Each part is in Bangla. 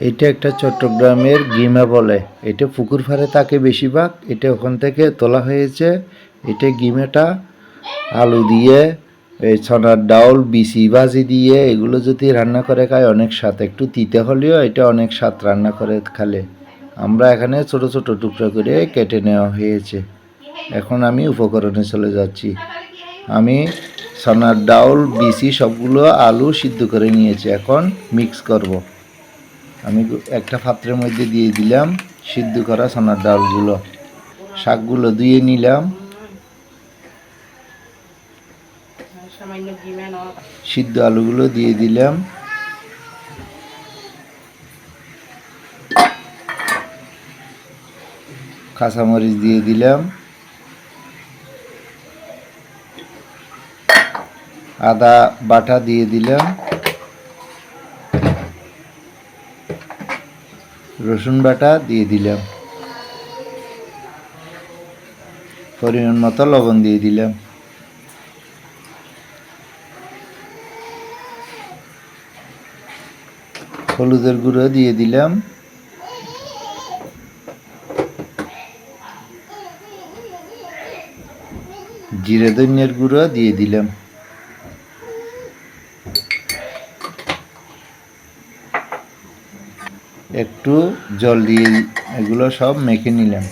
এটা একটা চট্টগ্রামের গিমা বলে। এটা পুকুর ফাড়ে থাকে বেশিরভাগ। এটা ওখান থেকে তোলা হয়েছে। এটা গিমেটা আলু দিয়ে, এই ছনার ডাউল, বিসি ভাজি দিয়ে, এগুলো যদি রান্না করে খায় অনেক স্বাদ। একটু তিতে হলেও এটা অনেক স্বাদ রান্না করে খালে। আমরা এখানে ছোট ছোট টুকরো করে কেটে নেওয়া হয়েছে। এখন আমি উপকরণে চলে যাচ্ছি। আমি ছনার ডাউল, বিসি সবগুলো আলু সিদ্ধ করে নিয়েছি। এখন মিক্স করব। আমি একটা পাত্রের মধ্যে দিয়ে দিলাম সিদ্ধ করা সোনার ডালগুলো। শাকগুলো ধুয়ে নিলাম। সিদ্ধ আলুগুলো দিয়ে দিলাম। কাঁচামরিচ দিয়ে দিলাম। আদা বাটা দিয়ে দিলাম। রসুন বাটা দিয়ে দিলাম। পরিমাণ মতো লবণ দিয়ে দিলাম। হলুদের গুঁড়ো দিয়ে দিলাম। জিরে ধনিয়ার গুঁড়ো দিয়ে দিলাম। একটু জল দিয়ে এগুলো সব মেখে নিলাম।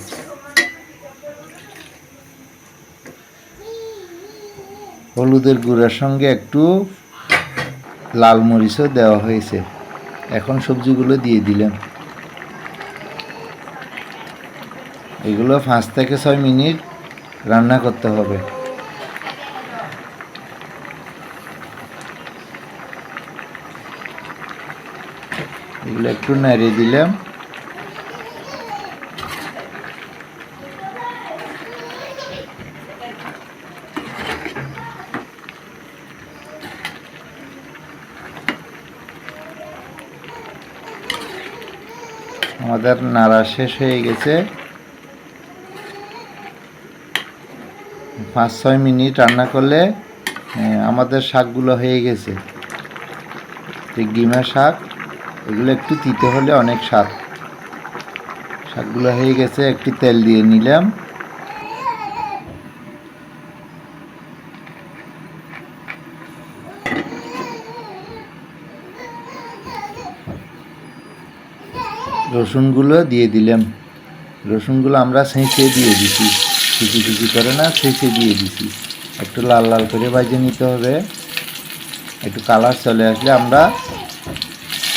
হলুদের গুঁড়োর সঙ্গে একটু লাল মরিচও দেওয়া হয়েছে। এখন সবজিগুলো দিয়ে দিলাম। এগুলো পাঁচ থেকে ছয় মিনিট রান্না করতে হবে। এগুলো একটু নাড়িয়ে দিলাম। আমাদের নাড়া শেষ হয়ে গেছে। পাঁচ, ছয় মিনিট রান্না করলে আমাদের শাকগুলো হয়ে গেছে। ডিমের শাক। এগুলো একটু তিতে হলে অনেক স্বাদ। শাকগুলো হয়ে গেছে, একটু তেল দিয়ে নিলাম। রসুনগুলো দিয়ে দিলাম। রসুনগুলো আমরা ছেঁচে দিয়ে দিছি। কুচি কুচি করে না, ছেঁচে দিয়ে দিছি। একটু লাল লাল করে ভাজে নিতে হবে। একটু কালার চলে আসলে আমরা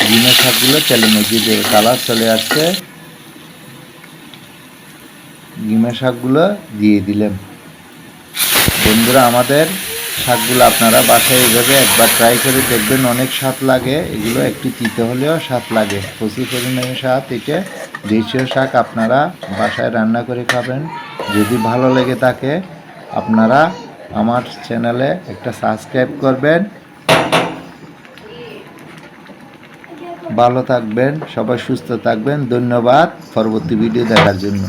ডিমের শাকগুলো তেলের মধ্যে দেবো কালার চলে আসছে ডিমের শাকগুলো দিয়ে দিলাম। বন্ধুরা, আমাদের শাকগুলো আপনারা বাসায় এইভাবে একবার ট্রাই করে দেখবেন, অনেক স্বাদ লাগে। এগুলো একটু তিতে হলেও স্বাদ লাগে। প্রচুর পরিমাণে স্বাদ। এটা দেশীয় শাক আপনারা বাসায় রান্না করে খাবেন। যদি ভালো লেগে থাকে, আপনারা আমার চ্যানেলে একটা সাবস্ক্রাইব করবেন। ভালো থাকবেন সবাই সুস্থ থাকবেন ধন্যবাদ পরবর্তী ভিডিও দেখার জন্য।